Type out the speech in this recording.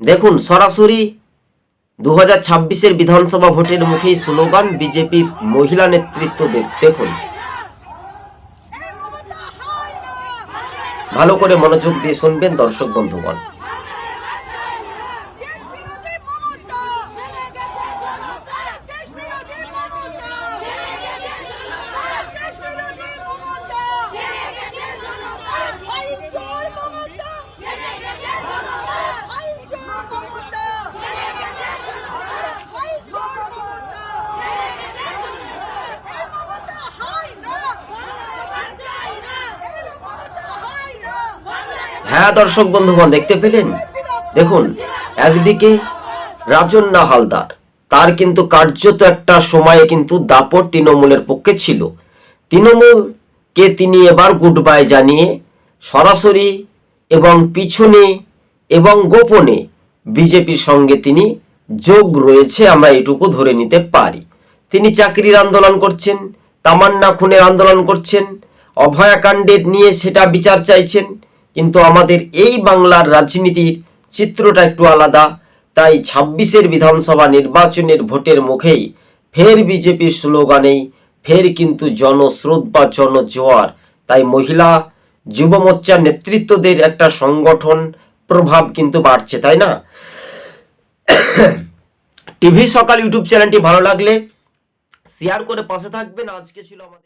দেখুন, সরাসরি দু হাজার ছাব্বিশের বিধানসভা ভোটের মুখেই স্লোগান, বিজেপি মহিলা নেতৃত্বদের দেখুন। ভালো করে মনোযোগ দিয়ে শুনবেন দর্শক বন্ধুগণ। হ্যাঁ দর্শক বন্ধুগণ, দেখতে পেলেন? দেখুন, একদিকে রাজন্না হালদার, তার কিন্তু কার্যত একটা সময়ে কিন্তু দাপট তৃণমূলের পক্ষে ছিল। তৃণমূলকে তিনি এবার গুড বাই জানিয়ে সরাসরি এবং পিছনে এবং গোপনে বিজেপির সঙ্গে তিনি যোগ রয়েছে, আমরা এটুকু ধরে নিতে পারি। তিনি চাকরির আন্দোলন করছেন, তামান্না খুনের আন্দোলন করছেন, অভয়াকাণ্ডের নিয়ে সেটা বিচার চাইছেন কিন্তু আমাদের এই বাংলার রাজনীতির চিত্রটা একটু আলাদা। তাই ছাব্বিশের বিধানসভা নির্বাচনের ভোটের মুখেই ফের বিজেপির স্লোগানেই ফের কিন্তু জনস্রোত বা জনজোয়ার। তাই মহিলা যুব মোর্চার নেতৃত্বদের একটা সংগঠন প্রভাব কিন্তু বাড়ছে, তাই না? টিভি সকাল ইউটিউব চ্যানেলটি ভালো লাগলে শেয়ার করে পাশে থাকবেন। আজকে ছিল আমাদের